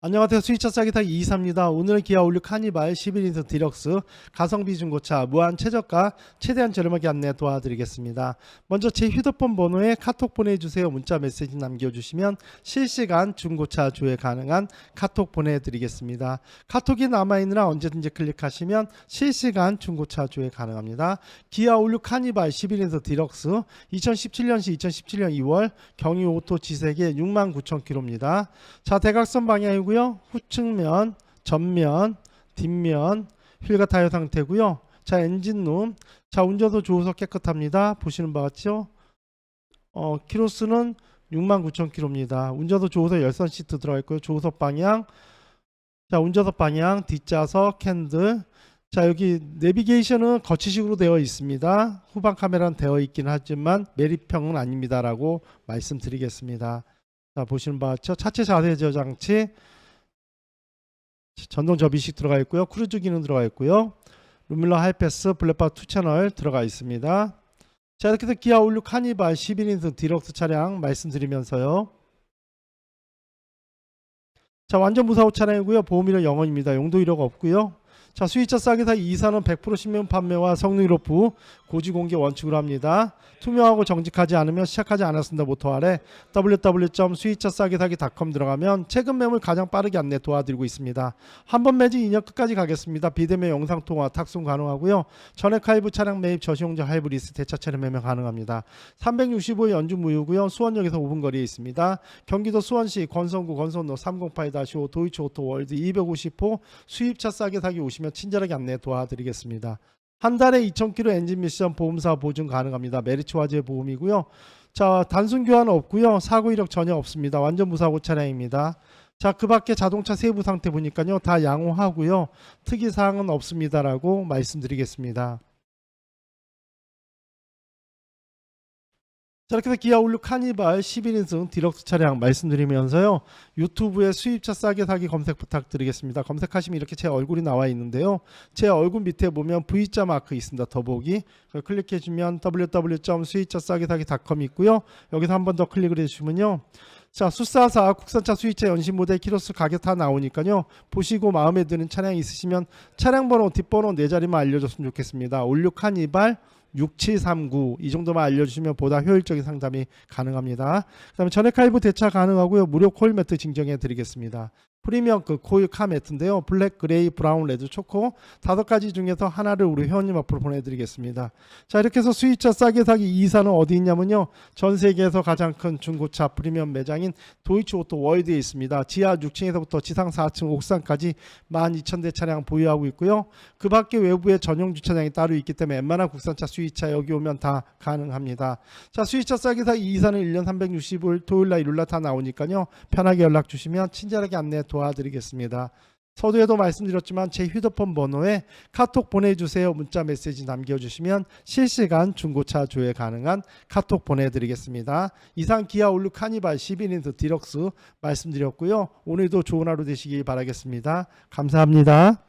안녕하세요. 수입차 싸게 타기 2사입니다. 오늘은 기아 올류 카니발 11인승 디럭스 가성비 중고차 무한 최저가 최대한 저렴하게 안내 도와드리겠습니다. 먼저 제 휴대폰 번호에 카톡 보내주세요. 문자 메시지 남겨주시면 실시간 중고차 조회 가능한 카톡 보내드리겠습니다. 카톡이 남아있느라 언제든지 클릭하시면 실시간 중고차 조회 가능합니다. 기아 올류 카니발 11인승 디럭스 2017년시 2017년 2월 경유 오토 지색에 69,000km입니다. 자 대각선 방향이고 요. 후측면, 전면, 뒷면 휠과 타이어 상태고요. 자 엔진룸, 자 운전도 좋으서 깨끗합니다. 보시는 바와 같죠? 어 키로수는 69,000km입니다. 운전도 좋으서 열선 시트 들어가 있고요. 조수석 방향, 자 운전석 방향, 뒷좌석, 캔들. 자 여기 내비게이션은 거치식으로 되어 있습니다. 후방 카메라는 되어 있긴 하지만 매립형은 아닙니다라고 말씀드리겠습니다. 자 보시는 바와 같죠? 차체 자세 제어 장치, 전동 접이식 들어가 있고요. 크루즈 기능 들어가 있고요. 루밀러 하이패스 블랙박 2 채널 들어가 있습니다. 자 이렇게 해서 기아 올류 카니발 11인승 디럭스 차량 말씀드리면서요. 자 완전 무사고 차량이고요. 보험이력 영원입니다. 용도 이력 없고요. 자 수입차 싸게 사 이사는 100% 신명 판매와 성능 로프 고지 공개 원칙으로 합니다. 투명하고 정직하지 않으면 시작하지 않았습니다. 모토 아래 www.수입차 싸게 사기.com 들어가면 최근 매물 가장 빠르게 안내 도와드리고 있습니다. 한 번 매진 2년 끝까지 가겠습니다. 비대면 영상 통화 탁송 가능하고요. 전액 할부 차량 매입 저시용자 할부 리스 대차 차량 매매 가능합니다. 365일 연주 무휴고요. 수원역에서 5분 거리에 있습니다. 경기도 수원시 권성구 권선로 308-5 도이치 오토 월드 250호 수입차 싸게 사기 오시면 친절하게 안내 도와드리겠습니다. 한 달에 2,000km 엔진 미션 보험사 보증 가능합니다. 메리츠 화재 보험이고요. 자 단순 교환 없고요. 사고 이력 전혀 없습니다. 완전 무사고 차량입니다. 자, 그 밖에 자동차 세부 상태 보니까요. 다 양호하고요. 특이 사항은 없습니다라고 말씀드리겠습니다. 자, 이렇게 해서 기아 올류 카니발 11인승 디럭스 차량 말씀드리면서요. 유튜브에 수입차 싸게 사기 검색 부탁드리겠습니다. 검색하시면 이렇게 제 얼굴이 나와 있는데요. 제 얼굴 밑에 보면 V자 마크 있습니다. 더보기. 그걸 클릭해 주면 www.수입차 싸게 사기.com 있고요. 여기서 한 번 더 클릭을 해 주시면요. 자, 수사사 국산차 수입차 연신 모델 키로수 가격 다 나오니까요. 보시고 마음에 드는 차량 있으시면 차량 번호 뒷번호 네 자리만 알려줬으면 좋겠습니다. 올류 카니발 6739 이 정도만 알려주시면 보다 효율적인 상담이 가능합니다. 그 다음에 전액 할부 대차 가능하고요. 무료 코일 매트 증정해 드리겠습니다. 프리미엄 그 코일 카 매트인데요. 블랙, 그레이, 브라운, 레드, 초코 다섯 가지 중에서 하나를 우리 회원님 앞으로 보내드리겠습니다. 자 이렇게 해서 수입차 싸게 사기 2사는 어디 있냐면요. 전 세계에서 가장 큰 중고차 프리미엄 매장인 도이치 오토 월드에 있습니다. 지하 6층에서부터 지상 4층 옥상까지 12,000대 차량 보유하고 있고요. 그 밖에 외부에 전용 주차장이 따로 있기 때문에 웬만한 국산차 수입차 여기 오면 다 가능합니다. 자 수입차 싸게 사기 2사는 1년 365일 토요일날 다 나오니까요. 편하게 연락 주시면 친절하게 안내 도와드리겠습니다. 서두에도 말씀드렸지만 제 휴대폰 번호에 카톡 보내주세요. 문자 메시지 남겨주시면 실시간 중고차 조회 가능한 카톡 보내드리겠습니다. 이상 기아 올류 카니발 11인승 디럭스 말씀드렸고요. 오늘도 좋은 하루 되시길 바라겠습니다. 감사합니다.